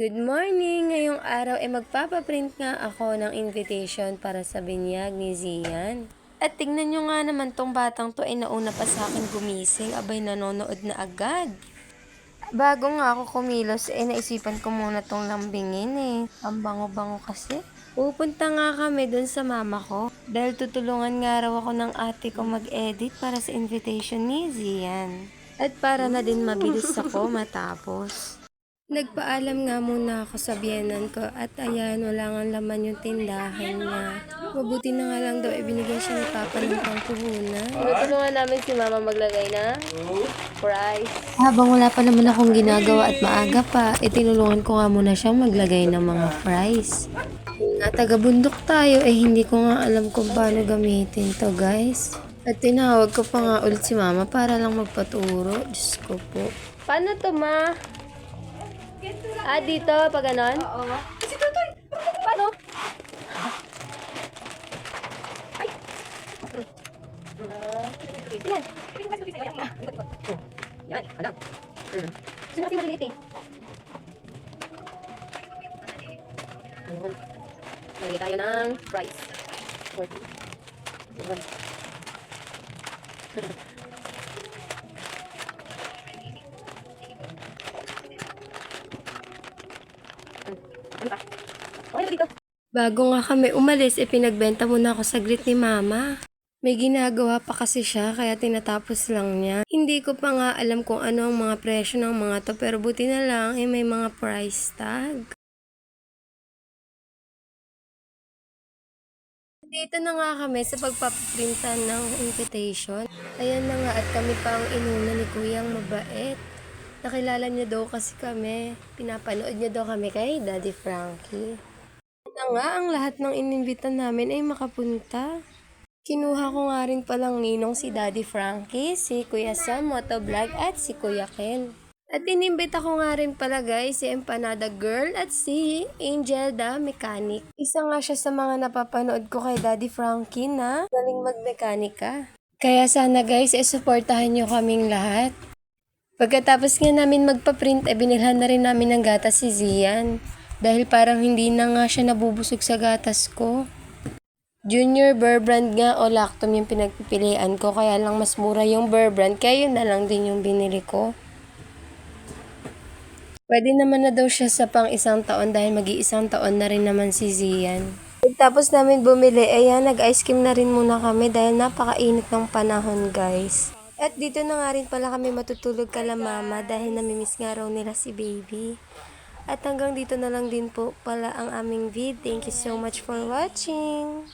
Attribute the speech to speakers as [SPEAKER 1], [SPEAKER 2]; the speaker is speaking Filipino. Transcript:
[SPEAKER 1] Good morning! Ngayong araw ay magpapaprint nga ako ng invitation para sa binyag ni Zian. At tignan nyo nga naman tong batang to ay nauna pa sa akin gumising, abay nanonood na agad. Bago nga ako kumilos, eh naisipan ko muna tong lambingin eh. Ang bango-bango kasi. Pupunta nga kami dun sa mama ko dahil tutulungan nga raw ako ng ate ko mag-edit para sa invitation ni Zian. At para na din mabilis ako matapos. Nagpaalam nga muna ako sa biyenan ko at ayan, wala nga laman yung tindahan niya. Mabuti na nga lang daw, ibinigay siya ni Papa ng pangpuhunan. Tinutulungan namin si Mama maglagay na price. Habang wala pa naman akong ginagawa at maaga pa, itinulungan ko nga muna siyang maglagay ng mga fries. Nga taga-bundok tayo, eh hindi ko nga alam kung paano gamitin to guys. At tinawag ko pa nga ulit si Mama para lang magpaturo. Diyos ko po. Paano to ma? Ah, dito, pag ganon? Oo. Si Tutoy! Paano? Ay! Yan. Yan, alam. Sino kasi maliliit eh? Lagay tayo ng price. 40. Ano pa? Okay na. Bago nga kami umalis, eh pinagbenta muna ako saglit ni mama. May ginagawa pa kasi siya, kaya tinatapos lang niya. Hindi ko pa nga alam kung ano ang mga presyo ng mga to, pero buti na lang, eh may mga price tag. Dito na nga kami sa pagpaprintan ng invitation. Ayan na nga at kami pa ang inuna ni Kuyang mabait. Nakilala niya daw kasi kami. Pinapanood niya daw kami kay Daddy Frankie. Na nga, ang lahat ng inimbitan namin ay makapunta. Kinuha ko nga rin palang ninong si Daddy Frankie, si Kuya Sam Motovlog at si Kuya Ken. At inimbita ko nga rin pala guys si Empanada Girl at si Angel the Mechanic. Isa nga siya sa mga napapanood ko kay Daddy Frankie na galing magmekanika. Kaya sana guys, e-supportahan nyo kaming lahat. Pagkatapos nga namin magpa-print, eh binilhan na rin namin ng gatas si Zian. Dahil parang hindi na nga siya nabubusog sa gatas ko. Junior Burr Brand nga o Lactum yung pinagpipilian ko, kaya lang mas mura yung Burr Brand, kaya yun na lang din yung binili ko. Pwede naman na daw siya sa pang isang taon dahil mag-iisang taon na rin naman si Zian. Tapos namin bumili, ayan, nag-ice cream na rin muna kami dahil napakainit ng panahon, guys. At dito na nga rin pala kami matutulog kala mama dahil namimiss nga raw nila si baby. At hanggang dito na lang din po pala ang aming vid. Thank you so much for watching.